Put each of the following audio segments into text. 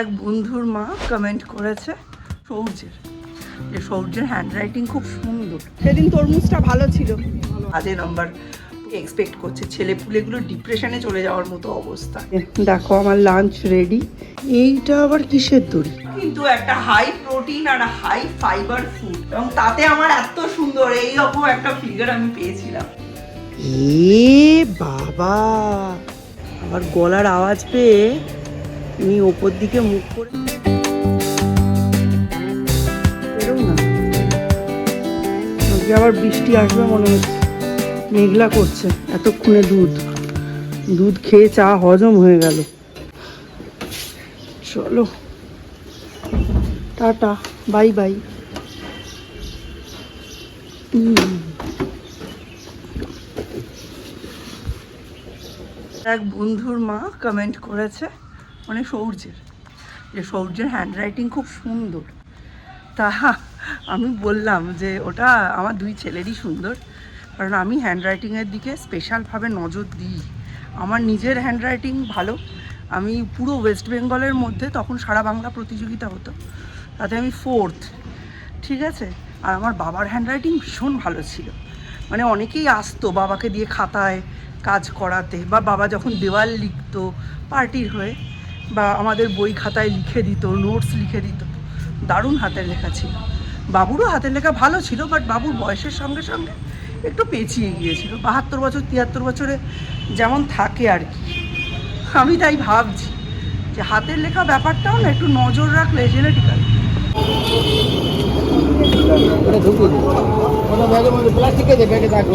এক বন্ধুর মা কমেন্ট করেছে সৌর্যের। যে সৌর্যের হ্যান্ডরাইটিং খুব সুন্দর। সেদিন তরমুজটা ভালো ছিল। আজে নাম্বার এক্সপেক্ট করছে ছেলে পুলেগুলো ডিপ্রেশনে চলে যাওয়ার মতো অবস্থা। দেখো আমার লাঞ্চ রেডি এইটা আবার কিসের দড়ি? কিন্তু একটা হাই প্রোটিন আর হাই ফাইবার ফুড এবং তাতে আমার এত সুন্দর এই রকম একটা ফিগার আমি পেয়েছিলাম। এ বাবা আমার গলার আওয়াজ পেয়ে উনি ওপর দিকে মুখ করে আবার বৃষ্টি আসবে মনে হচ্ছে। মেঘলা করছে, এতক্ষণে দুধ। দুধ খেয়ে চা হজম হয়ে গেল। চলো। Tata, bye bye. এক বন্ধুর মা কমেন্ট করেছে। মানে সৌর্যের। যে সৌর্যের হ্যান্ডরাইটিং খুব সুন্দর। তা আমি বললাম যে ওটা আমার দুই ছেলেরই সুন্দর, কারণ আমি হ্যান্ডরাইটিংয়ের দিকে স্পেশালভাবে নজর দিই। আমার নিজের হ্যান্ডরাইটিং ভালো। আমি পুরো ওয়েস্ট বেঙ্গলের মধ্যে তখন সারা বাংলা প্রতিযোগিতা হতো। তাতে আমি ফোর্থ ঠিক আছে? আর আমার বাবার হ্যান্ডরাইটিং ভীষণ ভালো ছিল। মানে অনেকেই আসতো বাবাকে দিয়ে খাতায় কাজ করাতে, বা বাবা যখন দেওয়াল লিখতো পার্টির হয়ে। বা আমাদের বই খাতায় লিখে দিত নোটস লিখে দিত। দারুণ হাতের লেখা ছিল। বাবুরও হাতের লেখা ভালো ছিল বাট বাবুর বয়সের সঙ্গে সঙ্গে একটু পেঁচিয়ে গিয়েছিল। বাহাত্তর বছর তিয়াত্তর বছরে যেমন থাকে আর কি। আমি তাই ভাবছি যে হাতের লেখা ব্যাপারটাও না একটু নজর রাখলে জেনেটিক্যাল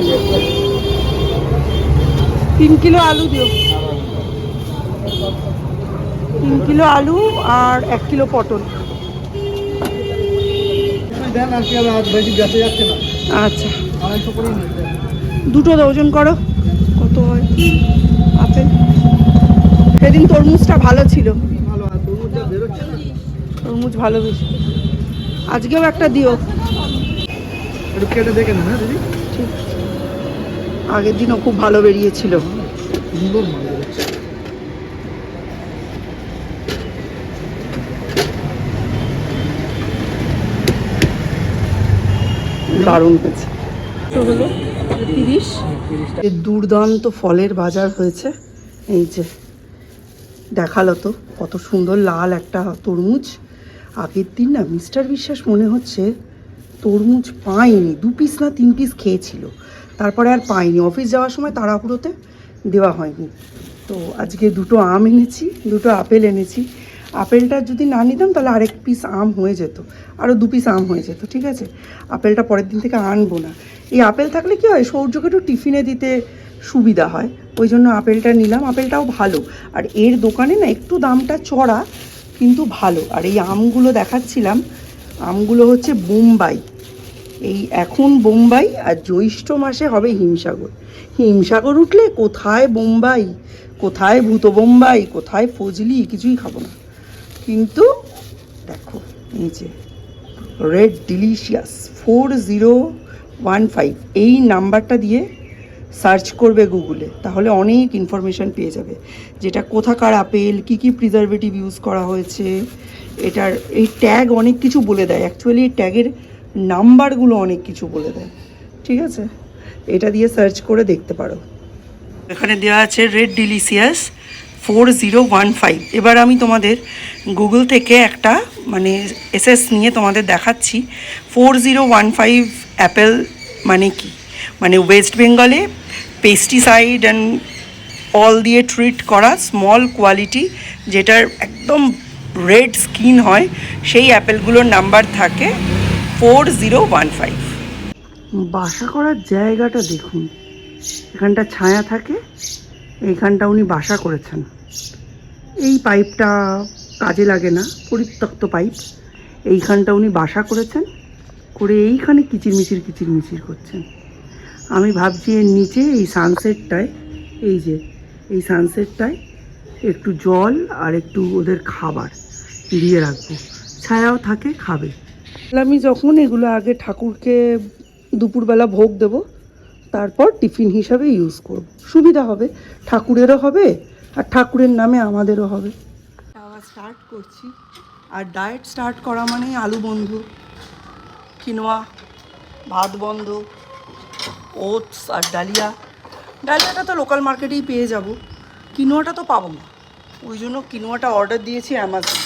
যাবে তিন কিলো আলু দিও। তিন কিলো আলু আর এক কিলো পটল। আচ্ছা। দুটো ওজন করো কত হয়? আপেল। সেদিন তরমুজটা ভালো ছিল। ভালো আর তরমুজ না। ভালো বেশি। আজকেও একটা দিও। কেটে দেখে নেন হ্যাঁ দিদি? ঠিক আগের দিনও খুব ভালো বেরিয়েছিল। সুন্দর দারুণ হয়েছে। দুর্দান্ত ফলের বাজার হয়েছে। এই যে দেখাল তো, কত সুন্দর লাল একটা তরমুজ। আগের দিন না মিস্টার বিশ্বাস মনে হচ্ছে তরমুজ পায়নি, দু পিস না তিন পিস খেয়েছিল। তারপরে আর পাইনি অফিস যাওয়ার সময় তাড়াহুড়োতে দেওয়া হয়নি। তো আজকে দুটো আম এনেছি, দুটো আপেল এনেছি। আপেলটা যদি না নিতাম, তাহলে আরেক পিস আম হয়ে যেত। আরও দু পিস আম হয়ে যেত, ঠিক আছে? আপেলটা পরের দিন থেকে আনব না। এই আপেল থাকলে কি হয়, সৌর্যকে একটু টিফিনে দিতে সুবিধা হয়। ওই জন্য আপেলটা নিলাম, আপেলটাও ভালো। আর এর দোকানে না একটু দামটা চড়া, কিন্তু ভালো। আর এই আমগুলো দেখাচ্ছিলাম, আমগুলো হচ্ছে বোম্বাই। এই এখন বোম্বাই আর জ্যৈষ্ঠ মাসে হবে হিমসাগর। হিমসাগর উঠলে কোথায় বোম্বাই? কোথায় ভূত বোম্বাই? কোথায় ফজলি? কিছুই খাব না। কিন্তু দেখো, এই যে red delicious four zero one five এই নাম্বারটা দিয়ে সার্চ করবে গুগলে তাহলে অনেক ইনফরমেশান পেয়ে যাবে। যেটা কোথাকার আপেল, কী কী প্রিজারভেটিভ ইউজ করা হয়েছে, এটার, এই ট্যাগ অনেক কিছু বলে দেয়। অ্যাকচুয়ালি এই ট্যাগের নাম্বারগুলো অনেক কিছু বলে দেয়। ঠিক আছে? এটা দিয়ে সার্চ করে দেখতে পারো। এখানে দেওয়া আছে red delicious four zero one five এবার আমি তোমাদের গুগল থেকে একটা মানে এসএস নিয়ে তোমাদের দেখাচ্ছি। Four zero one five apple মানে কি? মানে ওয়েস্ট বেঙ্গলে পেস্টিসাইড অ্যান্ড অল দিয়ে ট্রিট করা স্মল কোয়ালিটি যেটার একদম রেড স্কিন হয়, সেই অ্যাপেলগুলোর নাম্বার থাকে ফোর জিরো ওয়ান ফাইভ বাসা করার জায়গাটা দেখুন। এখানটা ছায়া থাকে, এইখানটা উনি বাসা করেছেন। এই পাইপটা কাজে লাগে না, পরিত্যক্ত পাইপ। এইখানটা উনি বাসা করেছেন, করে এইখানে কিচিরমিচির কিচিরমিচির করছেন। আমি ভাবছি এর নিচে এই সানসেটটায় এই যে, এই সানসেটটায় একটু জল আর একটু ওদের খাবার দিয়ে রাখব। ছায়াও থাকে, খাবে। আমি যখন এগুলো আগে ঠাকুরকে দুপুরবেলা ভোগ দেব, তারপর টিফিন হিসাবে ইউজ করব। সুবিধা হবে, ঠাকুরেরও হবে আর ঠাকুরের নামে আমাদেরও হবে। আওয়াজটা স্টার্ট করছি। আর ডায়েট স্টার্ট করা মানে আলু বন্ধ কিনোয়া ভাত বন্ধ ওটস আর ডালিয়া। ডালিয়াটা তো লোকাল মার্কেটেই পেয়ে যাব। কিনোয়াটা তো পাবো না। ওই জন্য কিনোয়াটা অর্ডার দিয়েছি অ্যামাজন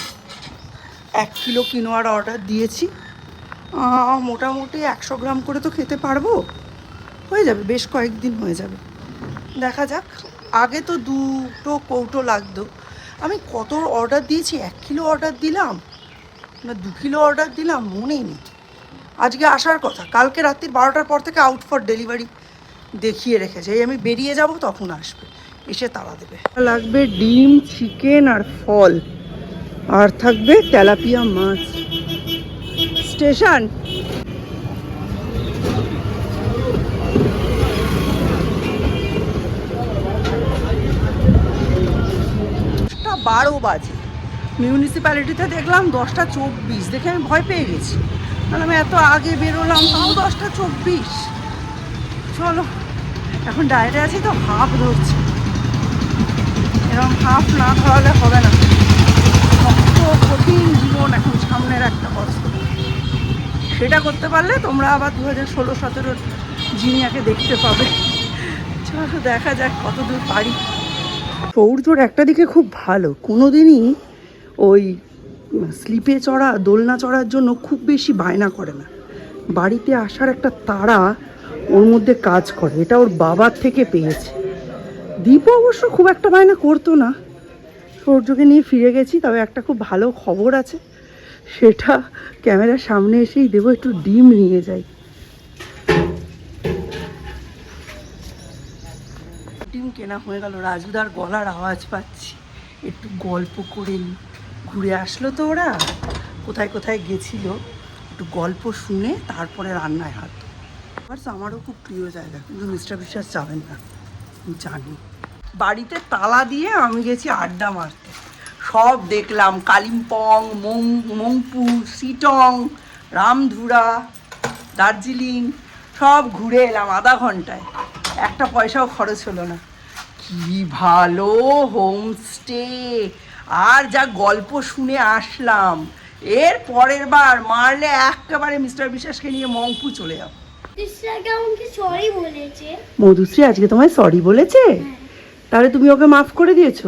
এক কিলো কিনোয়ার অর্ডার দিয়েছি। মোটামুটি একশো গ্রাম করে তো খেতে পারব। হয়ে যাবে, বেশ কয়েকদিন হয়ে যাবে। দেখা যাক। আগে তো দুটো কৌটো লাগতো। আমি কত অর্ডার দিয়েছি? এক কিলো অর্ডার দিলাম, না দু কিলো অর্ডার দিলাম মনেই নেই। আজকে আসার কথা, কালকে রাত্রির বারোটার পর থেকে আউট ফর ডেলিভারি দেখিয়ে রেখেছে। এই আমি বেরিয়ে যাব, তখন আসবে। এসে তাড়া দেবে। লাগবে ডিম চিকেন আর ফল। আর থাকবে তেলাপিয়া মাছ। স্টেশন? বারো বাজে। মিউনিসিপ্যালিটিতে দেখলাম দশটা চব্বিশ। দেখে আমি ভয় পেয়ে গেছি। মানে আমি এত আগে বেরোলাম, তাও দশটা চব্বিশ। চলো, এখন ডায়েটে আছি তো, হাফ ধরছি। এরকম হাফ না ধরালে হবে না। শক্ত কঠিন জীবন এখন সামনের একটা বছর। সেটা করতে পারলে তোমরা আবার দু হাজার ষোলো, সতেরোর জিনিয়াকে দেখতে পাবে। চলো, দেখা যাক কত দূর পারি। সৌর্যর একটা দিকে খুব ভালো। কোনো দিনই ওই স্লিপে চড়া, দোলনা চড়ার জন্য খুব বেশি বায়না করে না। বাড়িতে আসার একটা তারা ওর মধ্যে কাজ করে। এটা ওর বাবার থেকে পেয়েছে। দীপ অবশ্য খুব একটা বায়না করতো না। সৌর্যকে নিয়ে ফিরে গেছি, তবে একটা খুব ভালো খবর আছে। সেটা ক্যামেরার সামনে এসেই দেবো, একটু ডিম নিয়ে যাই। কেনা হয়ে গেল। রাজুদার গলার আওয়াজ পাচ্ছি। একটু গল্প করে ঘুরে আসলো তো ওরা। কোথায় কোথায় গেছিল। একটু গল্প শুনে তারপরে রান্নায় হাত বাস আমারও খুব প্রিয় জায়গা। কিন্তু মিস্টার বিশ্বাস যাবেন না। জানি। বাড়িতে তালা দিয়ে আমি গেছি আড্ডা মারতে। সব দেখলাম। কালিম্পং, মং মংপু সিটং রামধুরা, দার্জিলিং, সব ঘুরে এলাম আধা ঘন্টায়। একটা পয়সাও খরচ হলো না। কি ভালো হোমস্টে। আর যা গল্প শুনে আসলাম। এর পরের বার মারলে একেবারে মিস্টার বিশ্বাসকে নিয়ে মংপু চলে যাব। মধুশ্রী আজকে তোমায় সরি বলেছে? তাহলে তুমি ওকে মাফ করে দিয়েছ?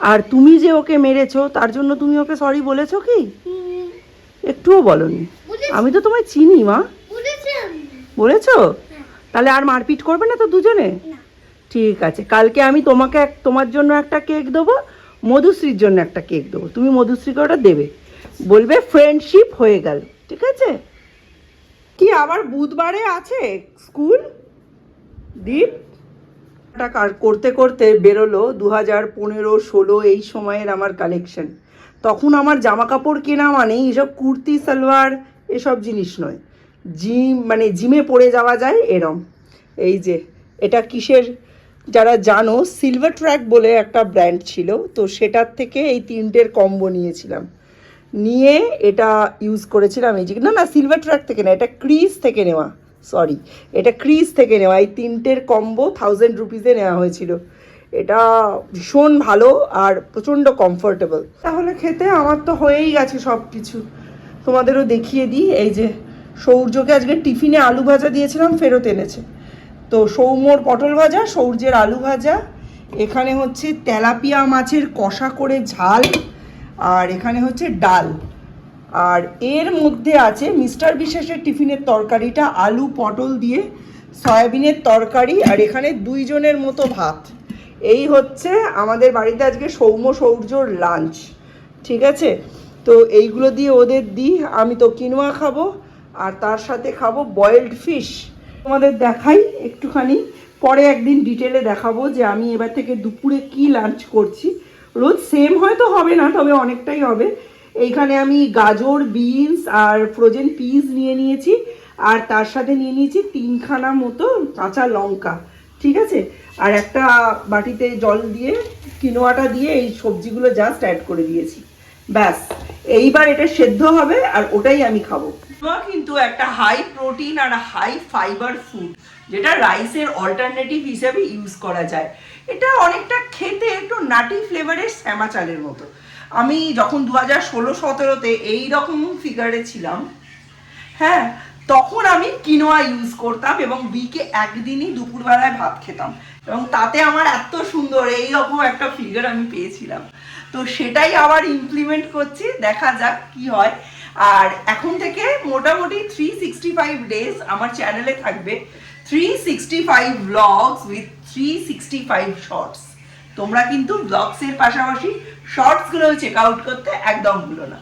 আর তুমি যে ওকে মেরেছো তার জন্য তুমি ওকে সরি বলেছ কি? একটুও বলনি। আমি তো তোমায় চিনি মা। বলেছে? হ্যাঁ। তাহলে আর মারপিট করবে না তো দুজনে? না। ঠিক আছে। কালকে আমি তোমাকে এক, তোমার জন্য একটা কেক দেবো, মধুশ্রীর জন্য একটা কেক দেবো। তুমি মধুশ্রীকে ওটা দেবে। বলবে ফ্রেন্ডশিপ হয়ে গেল, ঠিক আছে? কি আবার বুধবারে আছে স্কুল কার- করতে করতে বেরোলো দু হাজার পনেরো, ষোলো, এই সময়ের আমার কালেকশন তখন আমার জামা কাপড় কেনা মানে এইসব কুর্তি, সালোয়ার, এসব জিনিস নয়। জিম মানে জিমে পড়ে যাওয়া যায় এরম। এই যে, এটা কিসের? যারা জানো সিলভার ট্র্যাক বলে একটা ব্র্যান্ড ছিল, তো সেটার থেকে এই তিনটের কম্বো নিয়েছিলাম। নিয়ে এটা ইউজ করেছিলাম এই যে, না না সিলভার ট্র্যাক থেকে না এটা ক্রিজ থেকে নেওয়া সরি এটা ক্রিজ থেকে নেওয়া, এই তিনটের কম্বো থাউজেন্ড রুপিসে নেওয়া হয়েছিল। এটা ভীষণ ভালো আর প্রচণ্ড কমফোর্টেবল তাহলে খেতে আমার তো হয়েই গেছে সব কিছু তোমাদেরও দেখিয়ে দিই, এই যে সৌর্যকে আজকে টিফিনে আলু ভাজা দিয়েছিলাম, ফেরত এনেছে। তো সৌম্যর পটল ভাজা, সৌর্যের আলু ভাজা, এখানে হচ্ছে তেলাপিয়া মাছের কষা করে ঝাল, আর এখানে হচ্ছে ডাল। আর এর মধ্যে আছে মিস্টার বিশেষের টিফিনের তরকারিটা, আলু, পটল দিয়ে সয়াবিনের তরকারি, আর এখানে দুইজনের মতো ভাত। এই হচ্ছে আমাদের বাড়িতে আজকে সৌম্য, সৌর্যর লাঞ্চ ঠিক আছে? তো এইগুলো দিয়ে ওদের দিই, আমি তো কিনোয়া খাব, আর তার সাথে খাব বয়েলড ফিশ তোমাদের দেখাই একটুখানি। পরে একদিন ডিটেলে দেখাবো যে আমি এবার থেকে দুপুরে কি লাঞ্চ করছি। রোজ সেম হয়তো হবে না, তবে অনেকটাই হবে। এইখানে আমি গাজর বিনস আর ফ্রোজেন পিস নিয়ে নিয়েছি। আর তার সাথে নিয়ে নিয়েছি তিনখানা মতো কাঁচা লঙ্কা, ঠিক আছে? আর একটা বাটিতে জল দিয়ে কিনোয়াটা দিয়ে এই সবজিগুলো জাস্ট অ্যাড করে দিয়েছি। ব্যাস, এইবার এটা সেদ্ধ হবে আর ওটাই আমি খাব। কিন্তু একটা হাই প্রোটিন আর হাই ফাইবার ফুড যেটা রাইসের অল্টারনেটিভ হিসেবে ইউজ করা যায়। এটা অনেকটা খেতে একটু নাটি ফ্লেভারের শ্যামা চালের মতো। আমি যখন দু হাজার ষোলো সতেরোতে এইরকম ফিগারে ছিলাম হ্যাঁ তখন আমি কিনোয়া ইউজ করতাম এবং উইকে একদিনই দুপুরবেলায় ভাত খেতাম। এবং তাতে আমার এত সুন্দর এই রকম একটা ফিগার আমি পেয়েছিলাম। তো সেটাই আবার ইমপ্লিমেন্ট করছি, দেখা যাক কি হয়। আর এখন থেকে মোটামুটি থ্রি সিক্সটি ফাইভ ডেজ আমার চ্যানেলে থাকবে three sixty five blogs with three sixty five shorts তোমরা কিন্তু ব্লগসের পাশাপাশি শর্টসগুলোও চেক আউট করতে একদম ভুলো না।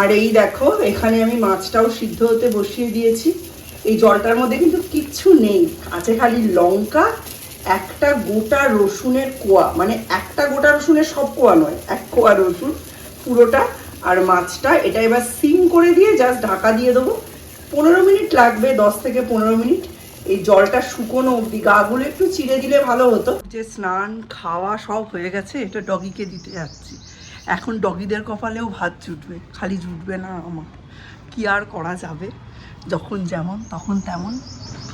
আর এই দেখো, এখানে আমি মাছটাও সিদ্ধ হতে বসিয়ে দিয়েছি। এই জলটার মধ্যে কিন্তু কিচ্ছু নেই। আছে খালি লঙ্কা, একটা গোটা রসুনের কোয়া। মানে একটা গোটা রসুনের সব কোয়া নয়, এক কোয়া রসুন। পুরোটা আর মাছটা এটা এবার সিম করে দিয়ে জাস্ট ঢাকা দিয়ে দেবো। পনেরো মিনিট লাগবে, দশ থেকে পনেরো মিনিট। এই জলটা শুকনো অবধি গাগুলো একটু চিড়ে দিলে ভালো হতো। যে স্নান, খাওয়া সব হয়ে গেছে, এটা ডগিকে দিতে যাচ্ছি। এখন ডগিদের কপালেও ভাত জুটবে, খালি জুটবে না আমার। কি আর করা যাবে? যখন যেমন, তখন তেমন।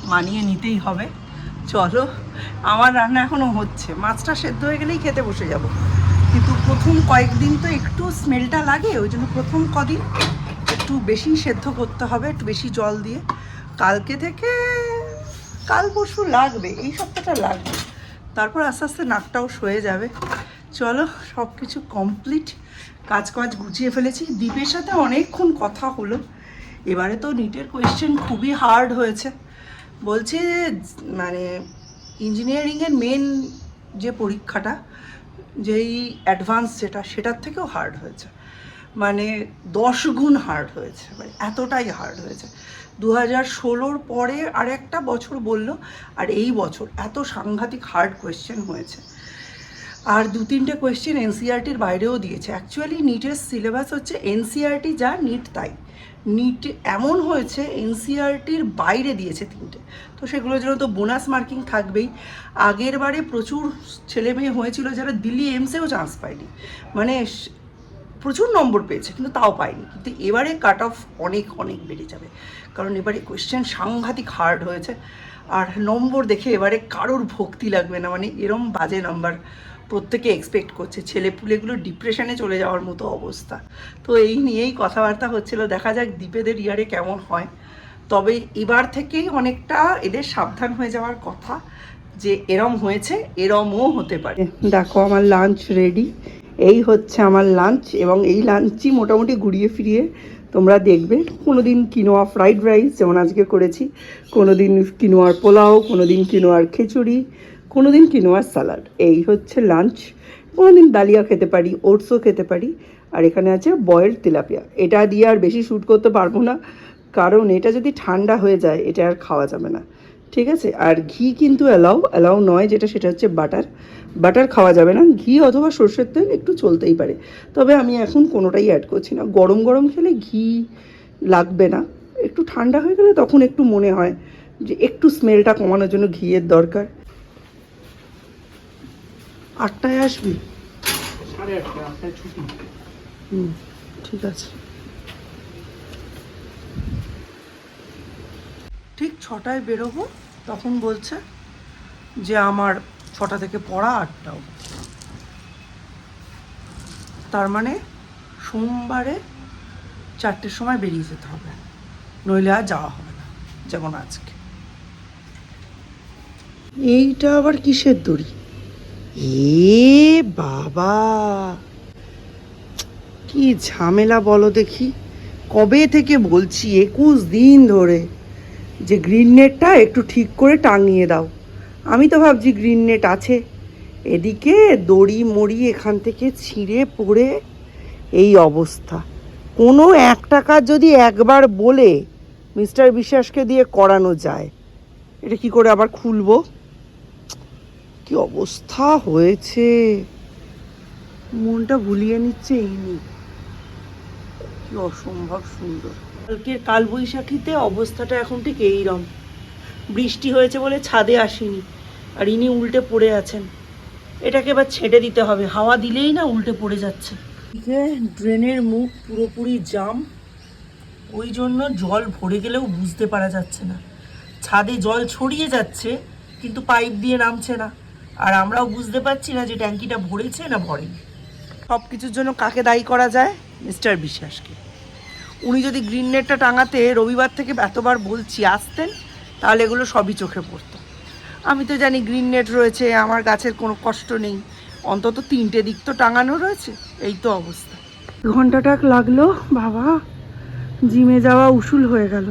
মানিয়ে নিতেই হবে। চলো, আমার রান্না এখনও হচ্ছে। মাছটা সেদ্ধ হয়ে গেলেই খেতে বসে যাব। প্রথম কয়েকদিন তো একটু স্মেলটা লাগে, ওই জন্য প্রথম কদিন একটু বেশি সেদ্ধ করতে হবে, একটু বেশি জল দিয়ে। কালকে থেকে, কাল পরশু লাগবে, এই সপ্তাহটা লাগবে। তারপর আস্তে আস্তে নাকটাও সয়ে যাবে। চলো সব কিছু কমপ্লিট কাজ কাজ গুছিয়ে ফেলেছি। দ্বীপের সাথে অনেকক্ষণ কথা হলো। এবারে তো নিটের কোয়েশ্চেন খুবই হার্ড হয়েছে। বলছে মানে ইঞ্জিনিয়ারিংয়ের মেন যে পরীক্ষাটা যেই অ্যাডভান্স যেটা, সেটার থেকেও হার্ড হয়েছে। মানে দশ গুণ হার্ড হয়েছে মানে এতটাই হার্ড হয়েছে। দু হাজার ষোলোর পরে আর একটা বছর বলল, আর এই বছর এত সাংঘাতিক হার্ড কোয়েশ্চেন হয়েছে। আর দু তিনটে কোয়েশ্চেন এনসিআরটির বাইরেও দিয়েছে। অ্যাকচুয়ালি নিটের সিলেবাস হচ্ছে এনসিআরটি যা নিট তাই। নিট এমন হয়েছে এনসিআরটির বাইরে দিয়েছে তিনটে। তো সেগুলোর জন্য তো বোনাস মার্কিং থাকবেই। আগের বারে প্রচুর ছেলে মেয়ে হয়েছিল যারা দিল্লি এমসেও চান্স পায়নি। মানে প্রচুর নম্বর পেয়েছে, কিন্তু তাও পায়নি। কিন্তু এবারে কাট অফ অনেক অনেক বেড়ে যাবে। কারণ এবারে কোয়েশ্চেন সাংঘাতিক হার্ড হয়েছে। আর নম্বর দেখে এবারে কারোর ভক্তি লাগবে না। মানে এরম বাজে নাম্বার প্রত্যেকে এক্সপেক্ট করছে। ছেলে ছেলেপুলেগুলো ডিপ্রেশনে চলে যাওয়ার মতো অবস্থা। তো এই নিয়েই কথাবার্তা হচ্ছিল। দেখা যাক দ্বীপেদের ইয়ারে কেমন হয়। তবে এবার থেকেই অনেকটা এদের সাবধান হয়ে যাওয়ার কথা যে এরম হয়েছে, এরমও হতে পারে। দেখো আমার লাঞ্চ রেডি এই হচ্ছে আমার লাঞ্চ এবং এই লাঞ্চই মোটামুটি ঘুরিয়ে ফিরিয়ে তোমরা দেখবে। কোনো দিন কিনোয়া ফ্রাইড রাইস যেমন আজকে করেছি কোনো দিন কিনোয়ার পোলাও কোনো দিন কিনোয়ার খিচুড়ি কোনো দিন কিনোয়ার স্যালাড এই হচ্ছে লাঞ্চ কোনো দিন ডালিয়া খেতে পারি, ওটসও খেতে পারি। আর এখানে আছে বয়েল তেলাপিয়া এটা দিয়ে আর বেশি শ্যুট করতে পারব না। কারণ এটা যদি ঠান্ডা হয়ে যায়, এটা আর খাওয়া যাবে না। ঠিক আছে? আর ঘি কিন্তু অ্যালাউ অ্যালাউ নয় যেটা, সেটা হচ্ছে বাটার বাটার খাওয়া যাবে না। ঘি অথবা সর্ষের তেল একটু চলতেই পারে। তবে আমি এখন কোনোটাই অ্যাড করছি না। গরম গরম খেলে ঘি লাগবে না। একটু ঠান্ডা হয়ে গেলে তখন একটু মনে হয় যে একটু স্মেলটা কমানোর জন্য ঘিয়ের দরকার। আটটায় আসবি? সাড়ে আটটা আটটায় ছুটি। হুম ঠিক আছে। ঠিক ছটায় বেরোবো তখন বলছে যে আমার ছটা থেকে পড়া আটটা অবধি। তার মানে সোমবারে চারটের সময় বেরিয়ে যেতে হবে। নইলে আর যাওয়া হবে না যেমন আজকে। এইটা আবার কিসের দড়ি? এ বাবা। কি ঝামেলা বলো দেখি। কবে থেকে বলছি? একুশ দিন ধরে। যে গ্রিন নেটটা একটু ঠিক করে টাঙিয়ে দাও। আমি তো ভাবছি গ্রিন নেট আছে। এদিকে দড়ি মড়ি এখান থেকে ছিঁড়ে পড়ে এই অবস্থা। কোনো এক টাকা যদি একবার বলে, মিস্টার বিশ্বাসকে দিয়ে করানো যায়। এটা কি করে আবার খুলবো? কি অবস্থা হয়েছে? মনটা ভুলিয়ে নিচ্ছে এই নিয়ে কি অসম্ভব সুন্দর। কালকের কালবৈশাখীতে অবস্থাটা এখন ঠিক এইরকম বৃষ্টি হয়েছে বলে ছাদে আসেনি, আর ইনি উল্টে পড়ে আছেন। এটাকে এবার ছেড়ে দিতে হবে, হাওয়া দিলেই না উল্টে পড়ে যাচ্ছে। ড্রেনের মুখ পুরোপুরি জাম, ওই জন্য জল ভরে গেলেও বুঝতে পারা যাচ্ছে না। ছাদে জল ছড়িয়ে যাচ্ছে, কিন্তু পাইপ দিয়ে নামছে না। আর আমরাও বুঝতে পারছি না যে ট্যাঙ্কিটা ভরেছে না ভরেনি। সব কিছুর জন্য কাকে দায়ী করা যায়? মিস্টার বিশ্বাসকে। উনি যদি গ্রিন নেটটা টাঙাতে রবিবার থেকে এতবার বলছি আসতেন তাহলে এগুলো সবই চোখে পড়তো। আমি তো জানি গ্রিন নেট রয়েছে আমার গাছের কোনো কষ্ট নেই। অন্তত তিনটে দিক তো টাঙানো রয়েছে এই তো অবস্থা। ঘন্টাটাক লাগল বাবা। জিমে যাওয়া উসুল হয়ে গেল।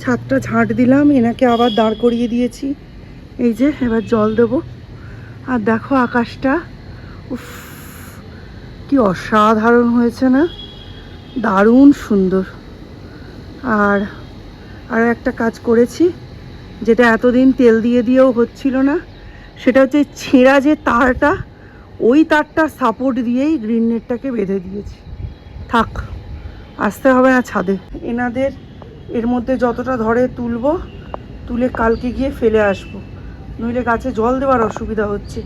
ছাদটা ঝাঁট দিলাম এনাকে আবার দাঁড় করিয়ে দিয়েছি। এই যে এবার জল দেবো। আর দেখো আকাশটা। উফ, কি অসাধারণ হয়েছে না? দারুণ সুন্দর। আর আর একটা কাজ করেছি, যেটা এতদিন তেল দিয়ে দিয়েও হচ্ছিল না, সেটা হচ্ছে ছেঁড়া যে তারটা, ওই তারটা সাপোর্ট দিয়েই গ্রিন নেটটাকে বেঁধে দিয়েছি। থাক, আসতে হবে না ছাদে। এনাদের এর মধ্যে যতটা ধরে তুলবো, তুলে কালকে গিয়ে ফেলে আসব। নইলে গাছে জল দেওয়ার অসুবিধা হচ্ছে।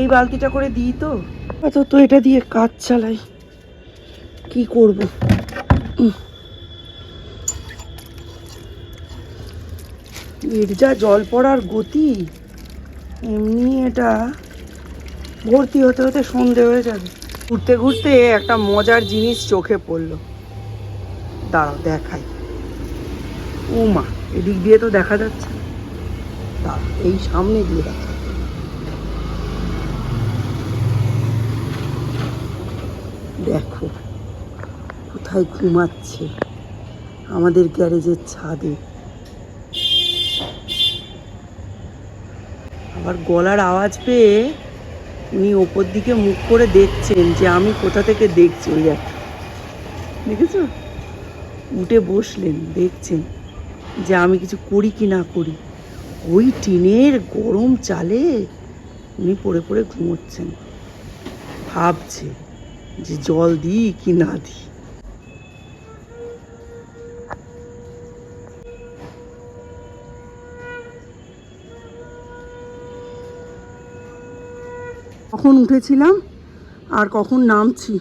এই বালতিটা করে দিই তো। তো এটা দিয়ে কাজ চালাই। কি করব? এর যা জল পড়ার গতি, এমনি এটা ভর্তি হতে হতে সন্ধে হয়ে যাবে। ঘুরতে ঘুরতে একটা মজার জিনিস চোখে পড়ল। দাঁড়াও, দেখাই। ও মা এদিক দিয়ে তো দেখা যাচ্ছে দাঁড়াও এই সামনে দিয়ে দেখা। দেখো, কোথায় ঘুমাচ্ছে আমাদের গ্যারেজের ছাদে। আবার গলার আওয়াজ পেয়ে উনি ওপর দিকে মুখ করে দেখছেন যে আমি কোথা থেকে দেখছি, ওই একটা দেখেছ? উঠে বসলেন, দেখছেন যে আমি কিছু করি কি না করি। ওই টিনের গরম চালে উনি পড়ে পড়ে ঘুমোচ্ছেন। ভাবছে যে জল দিই কি না দিই। কখন উঠেছিলাম আর কখন নামছি?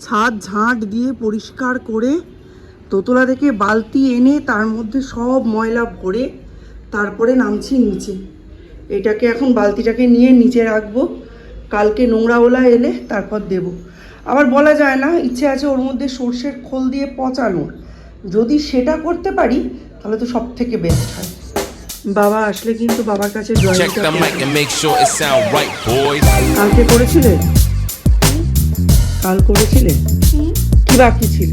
ছাদ ঝাঁট দিয়ে পরিষ্কার করে, দোতলা থেকে বালতি এনে তার মধ্যে সব ময়লা ভরে তারপরে নামছি নিচে। এটাকে এখন বালতিটাকে নিয়ে নিচে রাখব। কালকে নোংরাওলা এলে তারপর দেব। আবার বলা যায় না ইচ্ছে আছে ওর মধ্যে সর্ষের খোল দিয়ে পচানোর। যদি সেটা করতে পারি তাহলে তো সব থেকে বেস্ট হয়। বাবা আসলে কিন্তু বাবার কাছে. কালকে করেছিলে? কাল করেছিলে? কি বাকি ছিল?